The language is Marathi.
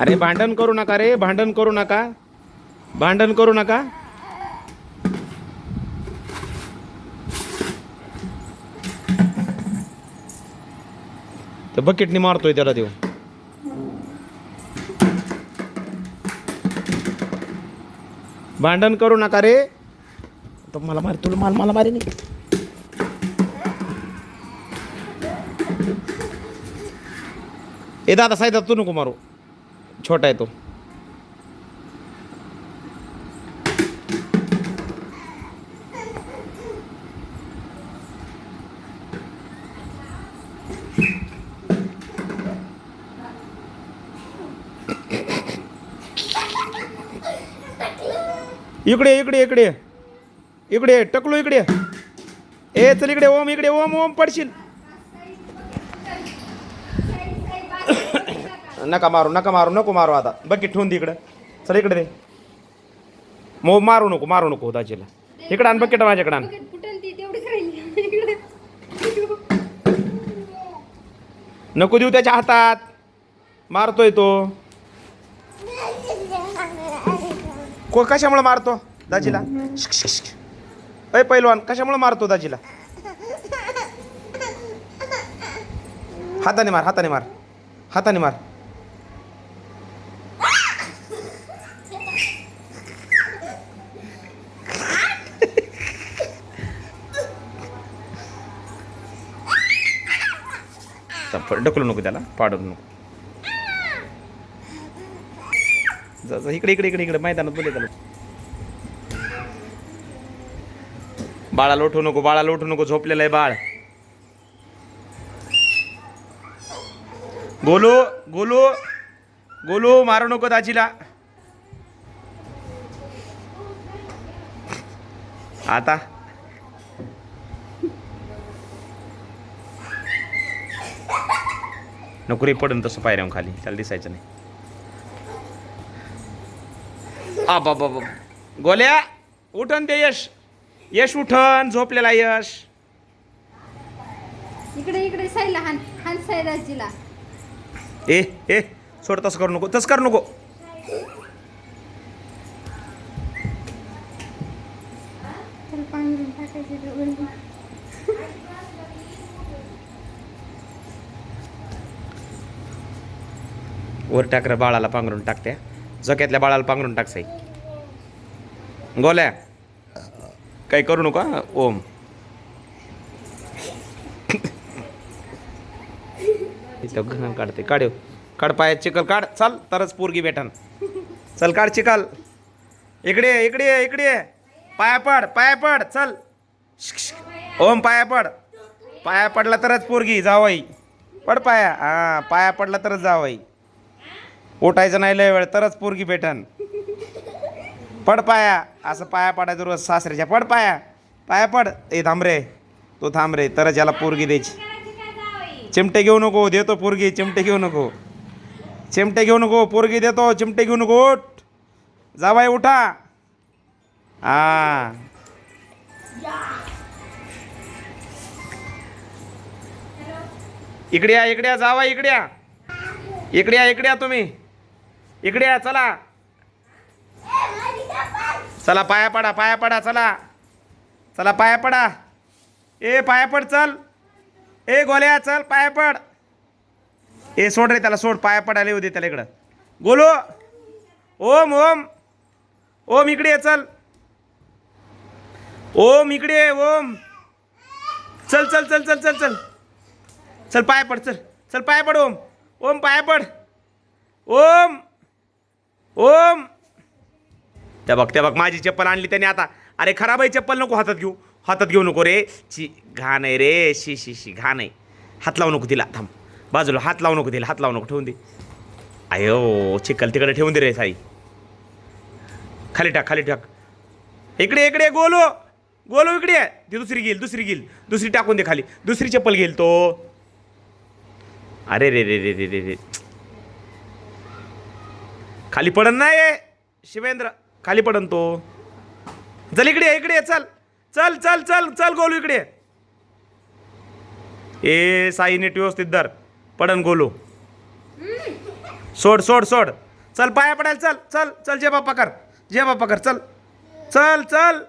अरे भांडण करू नका रे भांडण करू नका. भांडण करू नका. तर बकेटनी मारतोय त्याला देऊ भांडण करू नका रे. तर मला मार तुला माल मला मारे नाही ए दादा साईदा तू नको मारू. छोटा आहे तो. इकडे इकडे इकडे. इकडे टकलू इकडे. ए चल इकडे ओम इकडे ओम ओम पडशील. नका मारू नका मारू नको मारू आता. बकेट ठेवून दे इकडं. चल इकडे रे मो मारू नको मारू नको दाजीला. इकडं आण बकेट माझ्याकडे आण. नको देऊ त्याच्या हातात. मारतोय तो. को कशामुळे मारतो दाजीला. अय पैलवान कशामुळे मारतो दाजीला? हाताने मार हाताने मार. हाताने मार. चप्पल ढकलू नको त्याला पाडू नको. जा जा, इकडे इकडे इकडे इकडे मैदानात बोले त्याला. बाळाला उठू नको बाळाला उठू नको झोपलेलं आहे बाळ. गोलू गोलू गोलू मारू नको दाजीला. आता नको रे पडून तसं पायऱ्यावर खाली. त्याला दिसायचं नाही. आ बाबा गोल्या उठन ते यश. यश उठन झोपलेला यश. इकडे इकडे साईला हान हान साईराजीला. ए ए सोड तसं करू नको तसं करू नको त्याला पांघरून टाकायचे दोघं. वर टाकर बाळाला पांघरून टाकत्या झोक्यातल्या बाळाला पांघरून टाकसाई गोल्या. काही करू नका ओम. इथं घाण काढते. काढव हो. काढ पायात चिकल काढ. चाल तरच पोरगी भेटन. चल काढ चिकल. इकडे ये, इकडे ये, इकडे ये. पाया पड पाया पड चल. ओम पाया पड. पाया पडला तरच पोरगी जावाई. पड पाया. हा पाया पडला तरच जावाई. उठायचं नाही लय वेळ तरच पोरगी भेटन. पड पाया. असं पाया पडायचं रोज सासऱ्याच्या. पड पाया. पाया पड. ए थांब रे. तो थांब रे. तरच याला पोरगी द्यायची. चिमटे घेऊ नको. देतो पोरगी. चिमटे घेऊ नको. चिमटे घेऊ नको. पोरगी देतो. चिमटे घेऊ नको. उठ. जावाय उठा. हा. इकडे या इकडे या. जावा इकडे या. इकडे या इकडे या तुम्ही. इकडे या चला. चला पाया पडा पाया पडा चला. चला पाया पडा. ए पाया पड चल. ए गोल्या चल पाया पड. ए सोड रे त्याला सोड. पाया पडायला येऊ दे त्याला इकडं. गोलो. ओम ओम. ओम इकडे ये चल. ओम इकडे ओम. चल चल चल चल चल चल. चल पाया पड चल. चल पाया पड ओम. ओम पाया पड. ओम. ओम. त्या बघ त्या बघ माझी चप्पल आणली त्याने आता. अरे खराब आहे चप्पल नको हातात घेऊ. हातात घेऊ नको रे. ची घाण आहे रे. शी शी शी घाण आहे हात लावू नको तिला थांब. बाजूला हात लावू नको तिला हात लावू नको ठेवून दे. अयो चिकल तिकडे ठेवून दे रे साई. खाली टाक खाली टाक. इकडे इकडे गोलो. गोलो इकडे आहे. ती दुसरी घेईल दुसरी घेईल. दुसरी टाकून दे खाली. दुसरी चप्पल घेईल तो. अरे रे रे रे रे रे रे. खाली पडन नाही शिवेंद्र खाली पडन तो. चल इकडे इकडे ये, चल. चल चल चल चल गोलू इकडे ये. ए साई नीट व्यवस्थित धर. पडन गोलू. सोड सोड सोड. चल पाया पडायला चल चल चल जे बाप्पा कर. जे बाप्पा कर चल. चल चल.